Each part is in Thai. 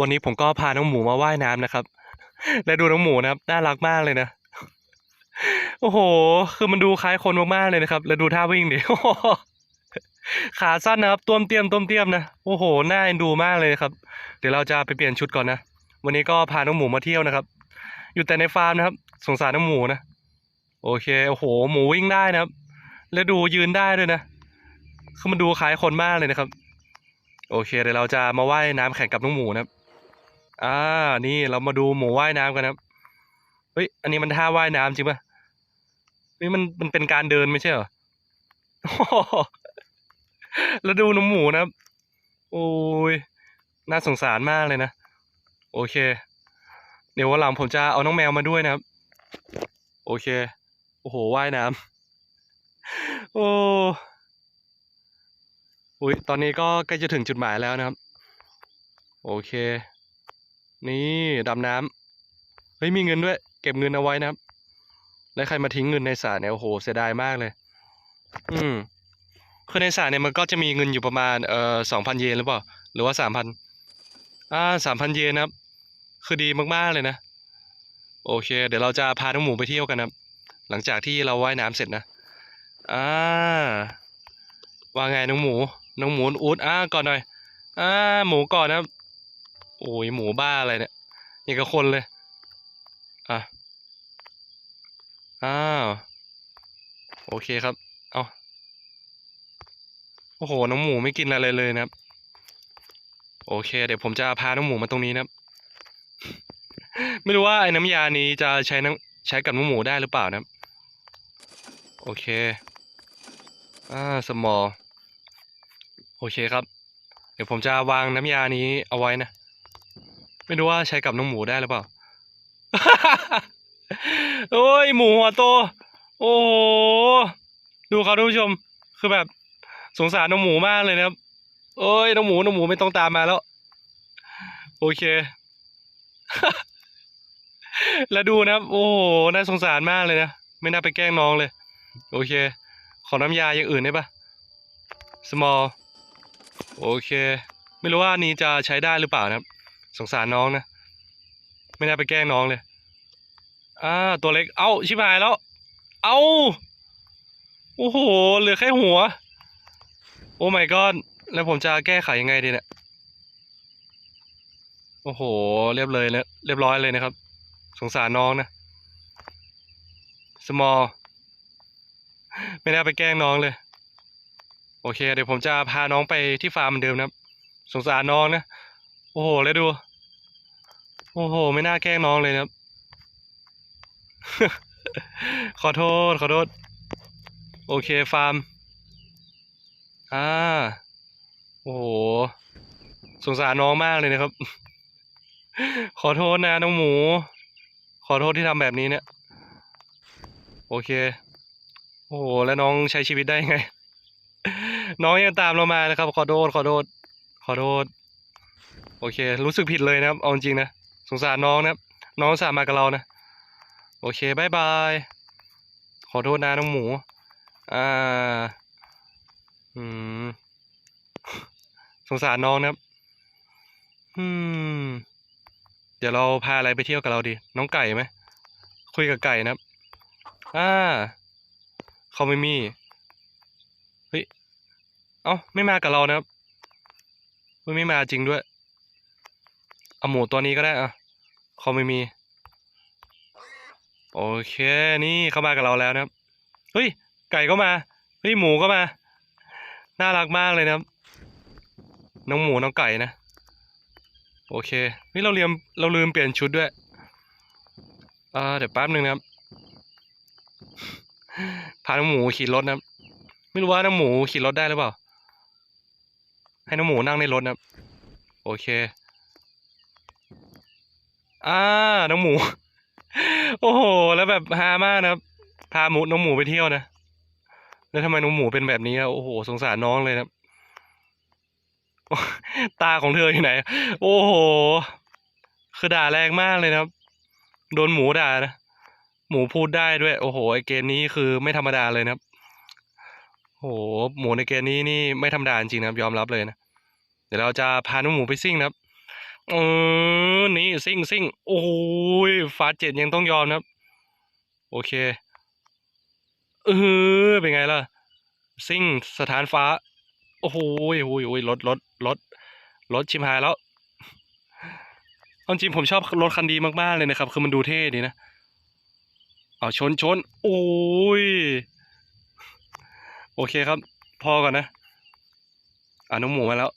วันนี้ผมก็พาน้องหมูมาว่ายน้ำนะครับ และดูน้องหมูนะครับน่ารักมากเลยนะ โอ้โห คือมันดูคล้ายคนมากๆเลยนะครับ แล้วดูท่าวิ่งดิโอ้โหขาสั้นนะครับต้มเตี้ยมต้มเตี้ยมนะ โอ้โหน่าเอ็นดูมากเลยครับ เดี๋ยวเราจะไปเปลี่ยนชุดก่อนนะ วันนี้ก็พาน้องหมูมาเที่ยวนะครับ อยู่แต่ในฟาร์มนะครับ สงสารน้องหมูนะ โอเค โอ้โห หมูวิ่งได้นะครับ แล้วดูยืนได้ด้วยนะ คือมันดูคล้ายคนมากเลยนะครับ โอเค เดี๋ยวเราจะมาว่ายน้ำแข่งกับน้องหมูนะครับ อ่า นี่เรามาดูหมูว่ายน้ำกันนะครับ เฮ้ย อันนี้มันท่าว่ายน้ำจริงป่ะนี่มันมันเป็นการเดินไม่ใช่เหรอแล้วดูน้องหมูนะครับ โอ้ย น่าสงสารมากเลยนะ โอเค เดี๋ยววันหลังผมจะเอาน้องแมวมาด้วยนะครับ โอเค โอ้โห ว่ายน้ำ โอ้อุ้ยตอนนี้ก็ใกล้จะถึงจุดหมายแล้วนะครับ โอเค นี่ดำน้ำเฮ้ยมีเงินด้วย เก็บเงินเอาไว้นะครับ แล้วใครมาทิ้งเงินในสระเนี่ยโอ้โหเสียดายมากเลย อืมคือในสระเนี่ยมันก็จะมีเงินอยู่ประมาณเอ่อสองพันเยนหรือเปล่า หรือว่าสามพันอ่าสามพันเยนนะครับ คือดีมากๆเลยนะ โอเค เดี๋ยวเราจะพาน้องหมูไปเที่ยวกันนะครับ หลังจากที่เราว่ายน้ำเสร็จนะอ่าว่าไงน้องหมู น้องหมูอูดอ่าก่อนหน่อยอ่าหมูก่อนนะครับ โอ้ยหมูบ้าอะไรเนี่ยอย่างกับคนเลย อะ อ้าว โอเคครับ เอาโอ้โห น้องหมูไม่กินอะไรเลยนะครับ โอเค เดี๋ยวผมจะพาน้องหมูมาตรงนี้นะครับ ไม่รู้ว่าไอ้น้ำยานี้จะใช้น้ำใช้กับน้องหมูได้หรือเปล่านะครับ โอเค อ่า สมอโอเคครับ เดี๋ยวผมจะวางน้ำยานี้เอาไว้นะ ไม่รู้ว่าใช้กับน้องหมูได้หรือเปล่า โอ้ยหมูหัวโต โอ้โห ดูครับท่านผู้ชม คือแบบสงสารน้องหมูมากเลยนะครับ โอ้ยน้องหมูน้องหมูไม่ต้องตามมาแล้ว โอเค แล้วดูนะครับ โอ้โห น่าสงสารมากเลยนะ ไม่น่าไปแกล้งน้องเลย โอเค ขอน้ำยาอย่างอื่นได้ปะ small โอเค ไม่รู้ว่านนี้จะใช้ได้หรือเปล่านะครับ สงสารน้องนะ ไม่น่าไปแกล้งน้องเลย อ่า ตัวเล็ก เอ้า ชิบหายแล้ว เอ้า โอ้โห เหลือแค่หัว โอ้ my god แล้วผมจะแก้ไขยังไงดีเนี่ย โอ้โห เรียบเลยนะเรียบร้อยเลยนะครับ สงสารน้องนะ small ไม่น่าไปแกล้งน้องเลย โอเค เดี๋ยวผมจะพาน้องไปที่ฟาร์มเหมือนเดิมนะครับ สงสารน้องนะ โอ้โห แล้วดู โอ้โห ไม่น่าแกล้งน้องเลยนะครับ ขอโทษ ขอโทษ โอเคฟาร์ม อ่า โอ้โห สงสารน้องมากเลยนะครับ ขอโทษนะน้องหมู ขอโทษที่ทำแบบนี้เนี่ย โอเค โอ้โห แล้วน้องใช้ชีวิตได้ไง น้องยังตามเรามานะครับ ขอโทษ ขอโทษ ขอโทษ โอเค รู้สึกผิดเลยนะครับ เอาจริงนะ สงสารน้องนะครับ น้องสามากับเรานะ โอเคบายบาย ขอโทษนะน้องหมู อ่า อืม สงสารน้องนะครับ อืม เดี๋ยวเราพาอะไรไปเที่ยวกับเราดี น้องไก่ไหม คุยกับไก่นะครับ อ่าเขาไม่มี เฮ้ย เอ้า ไม่มากับเรานะครับไม่มาจริงด้วย เอาหมูตัวนี้ก็ได้อะเขาไม่มี โอเคนี่เข้ามากับเราแล้วนะครับเฮ้ยไก่ก็มาเฮ้ยหมูก็มา น่ารักมากเลยนะครับ น้องหมูน้องไก่นะ โอเคเฮ้ยเราเรียมเราลืมเปลี่ยนชุดด้วยอ่าเดี๋ยวแป๊บหนึ่งนะครับพาน้องหมูขี่รถนะครับไม่รู้ว่าน้องหมูขี่รถได้หรือเปล่า ให้น้องหมูนั่งในรถนะครับ โอเค อ่าน้องหมู โอ้โห แล้วแบบฮามากนะครับ พาหมูน้องหมูไปเที่ยวนะ แล้วทำไมน้องหมูเป็นแบบนี้อะโอ้โห สงสารน้องเลยนะครับตาของเธออยู่ไหน โอ้โห คือด่าแรงมากเลยนะครับ โดนหมูด่านะ หมูพูดได้ด้วย โอ้โห ไอเกมนี้คือไม่ธรรมดาเลยนะครับ โอ้โห หมูในเกมนี้นี่ไม่ธรรมดาจริงนะครับ ยอมรับเลยนะ เดี๋ยวเราจะพาน้องหมูไปซิ่งนะครับ เออนี่ซิ่งซิ่งโอ้ยฟาเจ็ดยังต้องยอมนะครับ โอเคเออเป็นไงล่ะ ซิ่งสถานฟ้า โอ้โหยโอ้ยโอ้ยรถรถรถรถชิมหายแล้วเอาจริงผมชอบรถคันดีมากๆเลยนะครับ คือมันดูเท่ดีนะเอาชนชนโอ้ยโอเคครับ พอก่อนนะอ่าน้องหมูมาแล้ว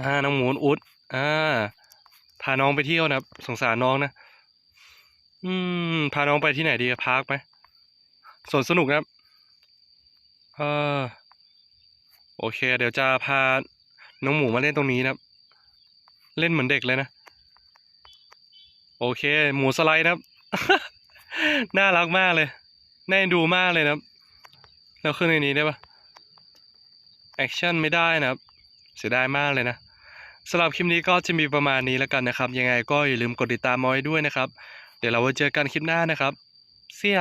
อ่าน้องหมูอุดอ่าพาน้องไปเที่ยวนะสงสารน้องนะ อืม พาน้องไปที่ไหนดีพาร์คไหมสวนสนุกนะครับเออโอเค เดี๋ยวจะพาน้องหมูมาเล่นตรงนี้นะครับเล่นเหมือนเด็กเลยนะ โอเค หมูสไลด์นะครับน่ารักมากเลยน่าดูมากเลยนะครับแล้วขึ้นในนี้ได้ปะแอคชั่นไม่ได้นะครับ เสียดายมากเลยนะ สำหรับคลิปนี้ก็จะมีประมาณนี้แล้วกันนะครับ ยังไงก็อย่าลืมกดติดตามมอยด้วยนะครับ เดี๋ยวเราไว้เจอกันคลิปหน้านะครับเสีย